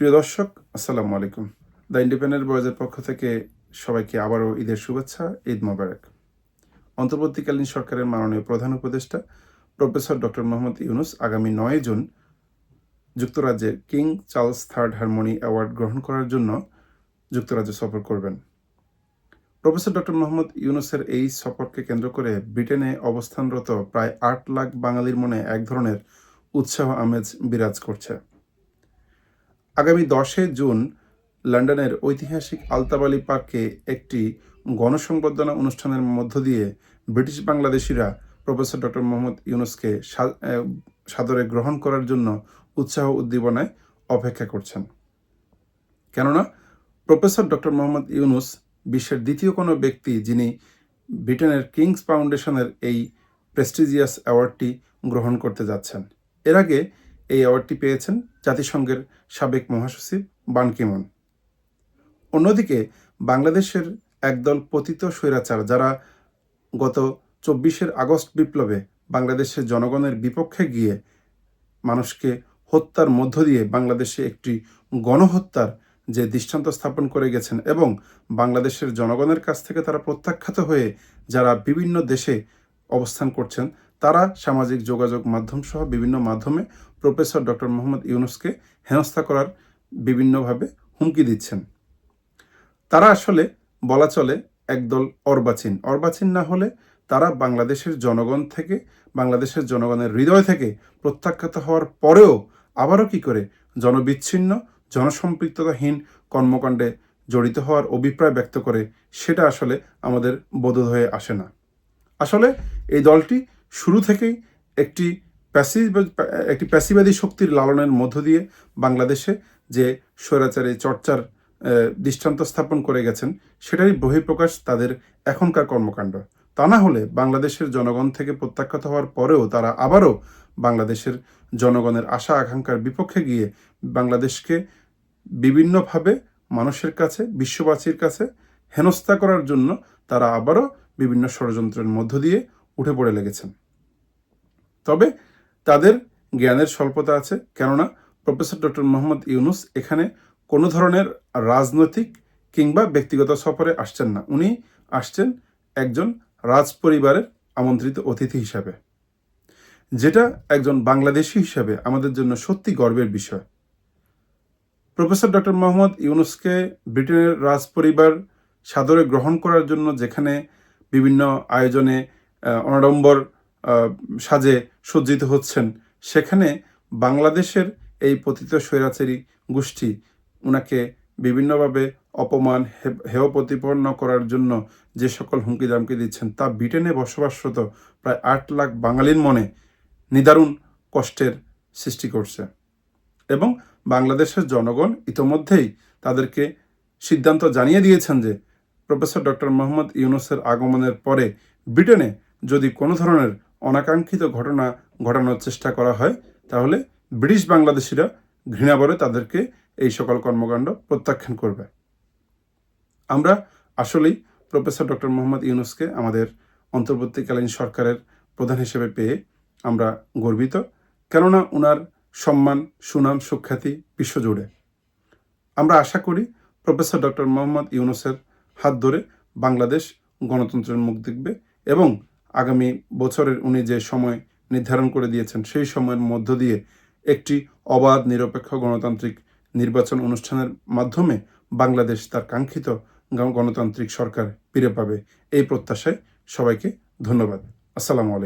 প্রিয় দর্শক, আসসালামু আলাইকুম। দ্য ইন্ডিপেন্ডেন্ট বয়েজের পক্ষ থেকে সবাইকে আবারও ঈদের শুভেচ্ছা, ঈদ মোবারক। অন্তর্বর্তীকালীন সরকারের মাননীয় প্রধান উপদেষ্টা প্রফেসর ডক্টর মোহাম্মদ ইউনুস আগামী নয় জুন যুক্তরাজ্যের King Charles third harmony award গ্রহণ করার জন্য যুক্তরাজ্য সফর করবেন। প্রফেসর ডক্টর মোহাম্মদ ইউনুসের এই সফরকে কেন্দ্র করে ব্রিটেনে অবস্থানরত প্রায় আট লাখ বাঙালির মনে এক ধরনের উৎসাহ আমেজ বিরাজ করছে। আগামী দশে জুন লন্ডনের ঐতিহাসিক আলতাবালি পার্কে একটি গণসংবর্ধনা অনুষ্ঠানের মধ্য দিয়ে ব্রিটিশ বাংলাদেশিরা প্রফেসর ডক্টর মোহাম্মদ ইউনুসকে সাদরে গ্রহণ করার জন্য উৎসাহ উদ্দীপনায় অপেক্ষা করছেন। কেননা, প্রফেসর ডক্টর মোহাম্মদ ইউনুস বিশ্বের দ্বিতীয় কোনো ব্যক্তি যিনি ব্রিটেনের কিংস ফাউন্ডেশনের এই প্রেস্টিজিয়াস অ্যাওয়ার্ডটি গ্রহণ করতে যাচ্ছেন। এর আগে এই অ্যাওয়ার্ডটি পেয়েছেন জাতিসংঘের সাবেক মহাসচিব বান কিমন। অন্যদিকে, বাংলাদেশের একদল পতিত স্বৈরাচার যারা গত চব্বিশের আগস্ট বিপ্লবে বাংলাদেশের জনগণের বিপক্ষে গিয়ে মানুষকে হত্যার মধ্য দিয়ে বাংলাদেশে একটি গণহত্যার যে দৃষ্টান্ত স্থাপন করে গেছেন এবং বাংলাদেশের জনগণের কাছ থেকে তারা প্রত্যাখ্যাত হয়ে যারা বিভিন্ন দেশে অবস্থান করছেন তারা সামাজিক যোগাযোগ মাধ্যম সহ বিভিন্ন মাধ্যমে প্রফেসর ডক্টর মোহাম্মদ ইউনুসকে হেনস্থা করার বিভিন্নভাবে হুমকি দিচ্ছেন। তারা আসলে বলা চলে একদল অর্বাচীন। অর্বাচীন না হলে তারা বাংলাদেশের জনগণ থেকে, বাংলাদেশের জনগণের হৃদয় থেকে প্রত্যাখ্যাত হওয়ার পরেও আবারও কি করে জনবিচ্ছিন্ন, জনসম্পৃক্ততাহীন কর্মকাণ্ডে জড়িত হওয়ার অভিপ্রায় ব্যক্ত করে, সেটা আসলে আমাদের বোধ হয়ে আসে না। আসলে এই দলটি শুরু থেকেই একটি প্যাসি একটি প্যাসিবাদী শক্তির লালনের মধ্য দিয়ে বাংলাদেশে যে স্বৈরাচারী চর্চার দৃষ্টান্ত স্থাপন করে গেছেন, সেটারই বহিঃপ্রকাশ তাদের এখনকার কর্মকাণ্ড। তা না হলে বাংলাদেশের জনগণ থেকে প্রত্যাখ্যাত হওয়ার পরেও তারা আবারও বাংলাদেশের জনগণের আশা আকাঙ্ক্ষার বিপক্ষে গিয়ে বাংলাদেশকে বিভিন্নভাবে মানুষের কাছে, বিশ্ববাসীর কাছে হেনস্থা করার জন্য তারা আবারও বিভিন্ন ষড়যন্ত্রের মধ্য দিয়ে উঠে পড়ে লেগেছেন। তবে তাদের জ্ঞানের স্বল্পতা আছে। কেননা প্রফেসর ডক্টর মোহাম্মদ ইউনুস এখানে কোনো ধরনের রাজনৈতিক কিংবা ব্যক্তিগত সফরে আসছেন না। উনি আসছেন একজন রাজ পরিবারের আমন্ত্রিত অতিথি হিসাবে, যেটা একজন বাংলাদেশি হিসাবে আমাদের জন্য সত্যি গর্বের বিষয়। প্রফেসর ডক্টর মোহাম্মদ ইউনুসকে ব্রিটেনের রাজ পরিবার সাদরে গ্রহণ করার জন্য যেখানে বিভিন্ন আয়োজনে অনাডম্বর সাজে সজ্জিত হচ্ছেন। সেখানে বাংলাদেশের এই পতিত স্বৈরাচারী গোষ্ঠী উনাকে বিভিন্নভাবে অপমান হেয় প্রতিপন্ন করার জন্য যে সকল হুমকি দামকি দিচ্ছেন, তা ব্রিটেনে বসবাসরত প্রায় আট লাখ বাঙালির মনে নিদারুণ কষ্টের সৃষ্টি করছে এবং বাংলাদেশের জনগণ ইতোমধ্যেই তাদেরকে সিদ্ধান্ত জানিয়ে দিয়েছেন যে প্রফেসর ডক্টর মোহাম্মদ ইউনুসের আগমনের পরে ব্রিটেনে যদি কোনো ধরনের অনাকাঙ্ক্ষিত ঘটনা ঘটানোর চেষ্টা করা হয়, তাহলে ব্রিটিশ বাংলাদেশিরা ঘৃণাবরে তাদেরকে এই সকল কর্মকাণ্ড প্রত্যাখ্যান করবে। আমরা আসলেই প্রফেসর ডক্টর মোহাম্মদ ইউনুসকে আমাদের অন্তর্বর্তীকালীন সরকারের প্রধান হিসেবে পেয়ে আমরা গর্বিত, কেননা ওনার সম্মান, সুনাম, সুখ্যাতি বিশ্বজুড়ে। আমরা আশা করি প্রফেসর ডক্টর মোহাম্মদ ইউনুসের হাত ধরে বাংলাদেশ গণতন্ত্রের মুখ দেখবে এবং আগামী বছরের উনি যে সময় নির্ধারণ করে দিয়েছেন, সেই সময়ের মধ্য দিয়ে একটি অবাধ নিরপেক্ষ গণতান্ত্রিক নির্বাচন অনুষ্ঠানের মাধ্যমে বাংলাদেশ তার কাঙ্ক্ষিত গণতান্ত্রিক সরকার ফিরে পাবে। এই প্রত্যাশায় সবাইকে ধন্যবাদ। আসসালামু আলাইকুম।